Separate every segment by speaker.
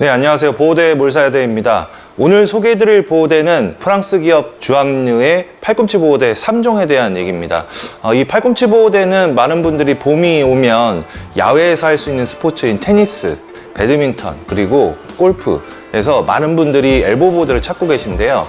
Speaker 1: 네, 안녕하세요. 보호대 몰사야대입니다. 오늘 소개해드릴 보호대는 프랑스 기업 주앙류의 팔꿈치 보호대 3종에 대한 얘기입니다. 어, 이 팔꿈치 보호대는 많은 분들이 봄이 오면 야외에서 할 수 있는 스포츠인 테니스, 배드민턴, 그리고 골프에서 많은 분들이 엘보 보호대를 찾고 계신데요.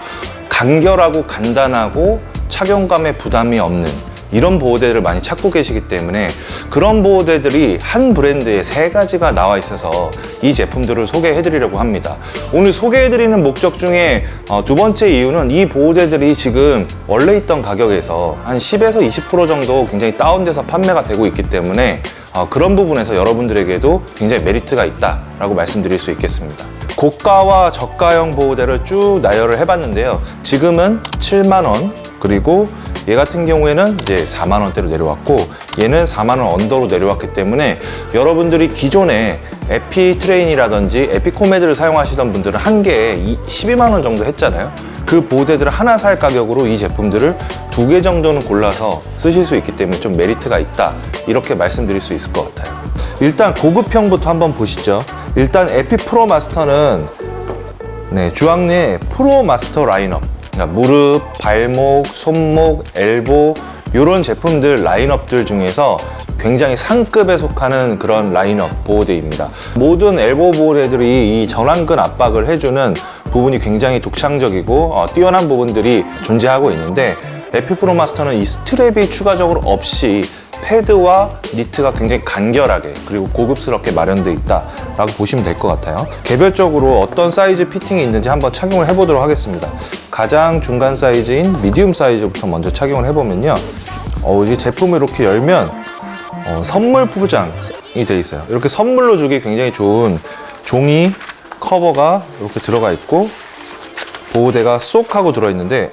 Speaker 1: 간결하고 간단하고 착용감에 부담이 없는 이런 보호대를 많이 찾고 계시기 때문에 그런 보호대들이 한 브랜드에 세 가지가 나와 있어서 이 제품들을 소개해 드리려고 합니다. 오늘 소개해 드리는 목적 중에 어, 두 번째 이유는 이 보호대들이 지금 원래 있던 가격에서 한 10에서 20% 정도 굉장히 다운돼서 판매가 되고 있기 때문에 어, 그런 부분에서 여러분들에게도 굉장히 메리트가 있다라고 말씀드릴 수 있겠습니다. 고가와 저가형 보호대를 쭉 나열을 해봤는데요. 지금은 7만 원 그리고 얘 같은 경우에는 이제 4만 원대로 내려왔고 얘는 4만 원 언더로 내려왔기 때문에 여러분들이 기존에 에피 트레인이라든지 에피코메드를 사용하시던 분들은 한 개에 12만 원 정도 했잖아요. 그 보호대들을 하나 살 가격으로 이 제품들을 두 개 정도는 골라서 쓰실 수 있기 때문에 좀 메리트가 있다 이렇게 말씀드릴 수 있을 것 같아요. 일단 고급형부터 한번 보시죠. 일단 에피 프로 마스터는 네, 주황내 프로 마스터 라인업. 그러니까 무릎, 발목, 손목, 엘보 이런 제품들 라인업들 중에서 굉장히 상급에 속하는 그런 라인업 보호대입니다. 모든 엘보 보호대들이 이 전완근 압박을 해주는 부분이 굉장히 독창적이고 어, 뛰어난 부분들이 존재하고 있는데 에피프로 마스터는 이 스트랩이 추가적으로 없이 패드와 니트가 굉장히 간결하게 그리고 고급스럽게 마련되어 있다라고 보시면 될 것 같아요. 개별적으로 어떤 사이즈 피팅이 있는지 한번 착용을 해보도록 하겠습니다. 가장 중간 사이즈인 미디움 사이즈부터 먼저 착용을 해보면요. 어, 이 제품을 이렇게 열면 어, 선물 포장이 되어 있어요. 이렇게 선물로 주기 굉장히 좋은 종이 커버가 이렇게 들어가 있고 보호대가 쏙 하고 들어있는데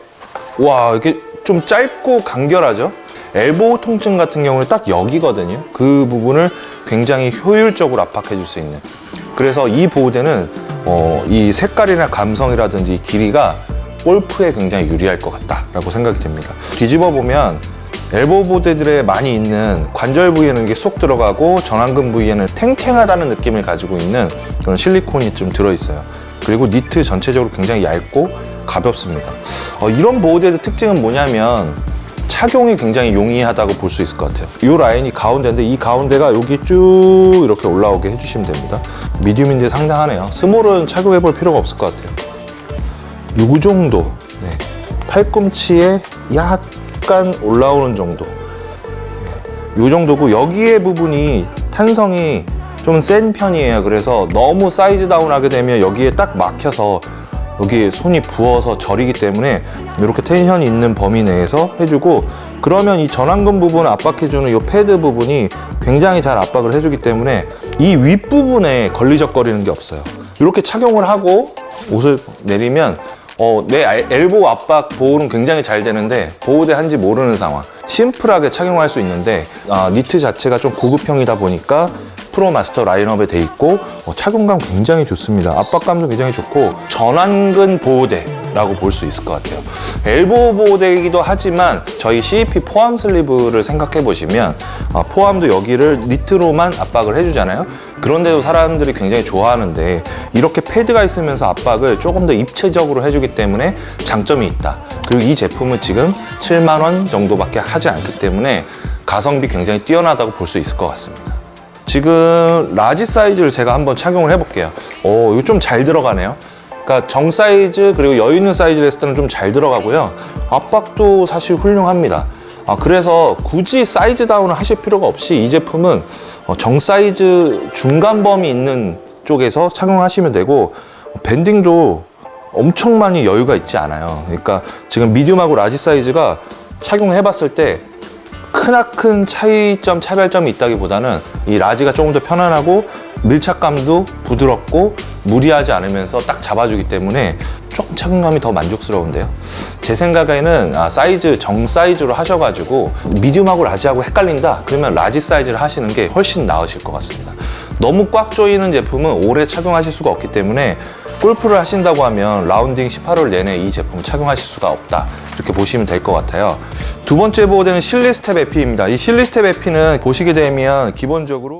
Speaker 1: 와 이렇게 좀 짧고 간결하죠? 엘보 통증 같은 경우는 딱 여기거든요. 그 부분을 굉장히 효율적으로 압박해 줄 수 있는. 그래서 이 보호대는 어, 이 색깔이나 감성이라든지 이 길이가 골프에 굉장히 유리할 것 같다라고 생각이 됩니다. 뒤집어 보면 엘보 보호대들에 많이 있는 관절 부위에는 이게 쏙 들어가고 전완근 부위에는 탱탱하다는 느낌을 가지고 있는 그런 실리콘이 좀 들어있어요. 그리고 니트 전체적으로 굉장히 얇고 가볍습니다. 어, 이런 보호대의 특징은 뭐냐면 착용이 굉장히 용이하다고 볼 수 있을 것 같아요. 이 라인이 가운데인데 이 가운데가 여기 쭉 이렇게 올라오게 해주시면 됩니다. 미디움인데 상당하네요. 스몰은 착용해 볼 필요가 없을 것 같아요. 요 정도. 네. 팔꿈치에 약간 올라오는 정도. 네. 요 정도고 여기에 부분이 탄성이 좀 센 편이에요. 그래서 너무 사이즈 다운하게 되면 여기에 딱 막혀서 여기 손이 부어서 저리기 때문에 이렇게 텐션이 있는 범위 내에서 해주고 그러면 이 전완근 부분을 압박해주는 이 패드 부분이 굉장히 잘 압박을 해주기 때문에 이 윗부분에 걸리적거리는 게 없어요. 이렇게 착용을 하고 옷을 내리면 어, 내 알- 엘보 압박 보호는 굉장히 잘 되는데 보호대 한지 모르는 상황. 심플하게 착용할 수 있는데 아, 니트 자체가 좀 고급형이다 보니까 프로 마스터 라인업에 돼 있고 어, 착용감 굉장히 좋습니다. 압박감도 굉장히 좋고 전완근 보호대라고 볼 수 있을 것 같아요. 엘보 보호대이기도 하지만 저희 CEP 포암 슬리브를 생각해 보시면 어, 포암도 여기를 니트로만 압박을 해주잖아요. 그런데도 사람들이 굉장히 좋아하는데 이렇게 패드가 있으면서 압박을 조금 더 입체적으로 해주기 때문에 장점이 있다. 그리고 이 제품은 지금 7만 원 정도밖에 하지 않기 때문에 가성비 굉장히 뛰어나다고 볼 수 있을 것 같습니다. 지금 라지 사이즈를 제가 한번 착용을 해볼게요. 오, 이거 좀 잘 들어가네요. 그러니까 정 사이즈 그리고 여유 있는 사이즈를 했을 때는 좀 잘 들어가고요. 압박도 사실 훌륭합니다. 아, 그래서 굳이 사이즈 다운을 하실 필요가 없이 이 제품은 어, 정 사이즈 중간 범위 있는 쪽에서 착용하시면 되고 밴딩도 엄청 많이 여유가 있지 않아요. 그러니까 지금 미디움하고 라지 사이즈가 착용해 봤을 때 크나큰 차이점, 차별점이 있다기보다는 이 라지가 조금 더 편안하고 밀착감도 부드럽고 무리하지 않으면서 딱 잡아주기 때문에 조금 착용감이 더 만족스러운데요. 제 생각에는 아, 사이즈 정 사이즈로 하셔가지고 미디움하고 라지하고 헷갈린다? 그러면 라지 사이즈를 하시는 게 훨씬 나으실 것 같습니다. 너무 꽉 조이는 제품은 오래 착용하실 수가 없기 때문에 골프를 하신다고 하면 라운딩 18홀 내내 이 제품을 착용하실 수가 없다. 이렇게 보시면 될 것 같아요. 두 번째 보호대는 실리스텝 에피입니다. 이 실리스텝 에피는 보시게 되면 기본적으로